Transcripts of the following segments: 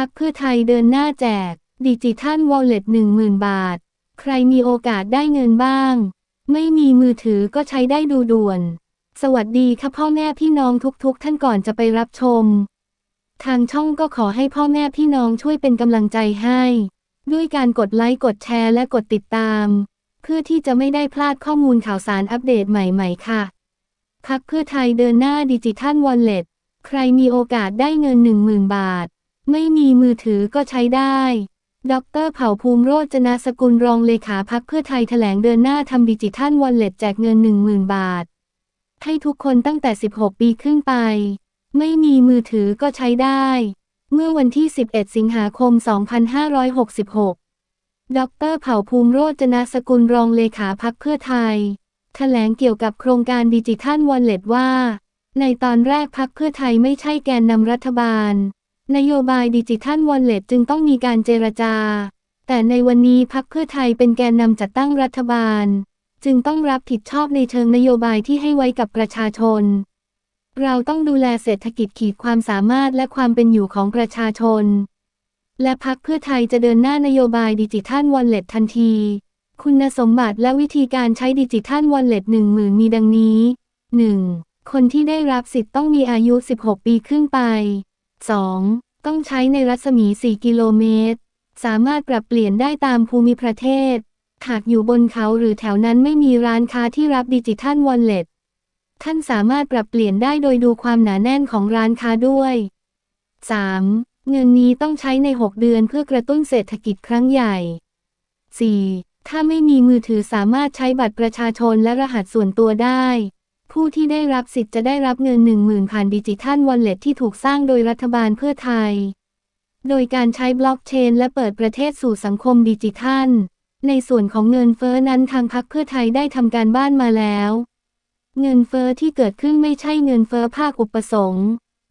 พักเพื่อไทยเดินหน้าแจก ดิจิทัลวอลเล็ต10,000บาท ใครมีโอกาสได้เงินบ้าง ไม่มีมือถือก็ใช้ได้ดูด่วน สวัสดีค่ะพ่อแม่พี่น้องทุกๆท่านก่อนจะไปรับชม ทางช่องก็ขอให้พ่อแม่พี่น้องช่วยเป็นกำลังใจให้ ด้วยการกดไลค์กดแชร์และกดติดตาม เพื่อที่จะไม่ได้พลาดข้อมูลข่าวสารอัปเดตใหม่ ๆ ค่ะพักเพื่อไทยเดินหน้าดิจิทัลวอลเล็ตใครมีโอกาสได้เงิน 10,000 บาท ไม่มีมือถือก็ใช้ได้ ดรเผ่าภูมิโรจนสกุลรองเลขาพักเพื่อไทยแถลงเดินหน้าทำดิจิทัลวอลเล็ตแจกเงิน 10,000 บาท ให้ทุกคนตั้งแต่ 16 ปีขึ้นไป ไม่มีมือถือก็ใช้ได้ เมื่อวันที่ 11 สิงหาคม 2566 ดรเผ่าภูมิโรจนสกุลรองเลขาพักเพื่อไทย แถลงเกี่ยวกับโครงการดิจิทัลวอลเล็ตว่า ในตอนแรกพักเพื่อไทยไม่ใช่แกนนำรัฐบาล นโยบายดิจิทัลวอลเล็ตจึงต้องมีการเจรจา แต่ในวันนี้พักเพื่อไทยเป็นแกนนำจัดตั้งรัฐบาล จึงต้องรับผิดชอบในเชิงนโยบายที่ให้ไว้กับประชาชน เราต้องดูแลเศรษฐกิจขีดความสามารถและความเป็นอยู่ของประชาชน และพักเพื่อไทยจะเดินหน้านโยบายดิจิทัลวอลเล็ตทันที คุณสมบัติและวิธีการใช้ดิจิทัลวอลเล็ต1 0,000มีดังนี้ 1. คนที่ได้รับสิทธิ์ต้องมีอายุ 16 ปีขึ้นไป 2. ต้องใช้ในรัศมี 4 กิโลเมตร สามารถปรับเปลี่ยนได้ตามภูมิประเทศ หากอยู่บนเขาหรือแถวนั้นไม่มีร้านค้าที่รับดิจิทัลวอลเล็ต ท่านสามารถปรับเปลี่ยนได้โดยดูความหนาแน่นของร้านค้าด้วย 3. เงินนี้ต้องใช้ใน 6 เดือนเพื่อกระตุ้นเศรษฐกิจครั้งใหญ่ 4. ถ้าไม่มีมือถือสามารถใช้บัตรประชาชนและรหัสส่วนตัวได้ ผู้ที่ได้รับสิทธิ์จะได้รับเงิน 10,000 ผ่านดิจิทัลวอลเล็ตที่ถูกสร้างโดยรัฐบาลเพื่อไทย โดยการใช้บล็อกเชน และเปิดประเทศสู่สังคมดิจิทัล ในส่วนของเงินเฟ้อนั้นทางพรรคเพื่อไทยได้ทำการบ้านมาแล้ว เงินเฟ้อที่เกิดขึ้นไม่ใช่เงินเฟ้อภาคอุปสงค์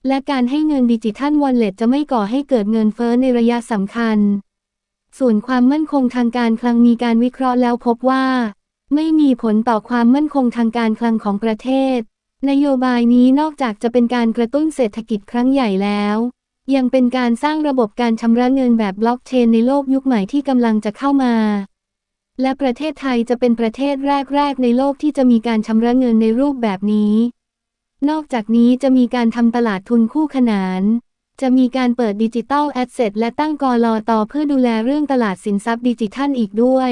และการให้เงินดิจิทัลวอลเล็ตจะไม่ก่อให้เกิดเงินเฟ้อในระยะสำคัญ ส่วนความมั่นคงทางการคลังมีการวิเคราะห์แล้วพบว่า ไม่มีผลต่อความมั่นคงทางการคลังของประเทศ นโยบายนี้นอกจากจะเป็นการกระตุ้นเศรษฐกิจครั้งใหญ่แล้ว ยังเป็นการสร้างระบบการชำระเงินแบบบล็อกเชนในโลกยุคใหม่ที่กำลังจะเข้ามา และประเทศไทยจะเป็นประเทศแรก ๆ ในโลกที่จะมีการชำระเงินในรูปแบบนี้ นอกจากนี้จะมีการทำตลาดทุนคู่ขนาน จะมีการเปิดดิจิตอลแอสเซทและตั้งกรอตอเพื่อดูแลเรื่องตลาดสินทรัพย์ดิจิทัลอีกด้วย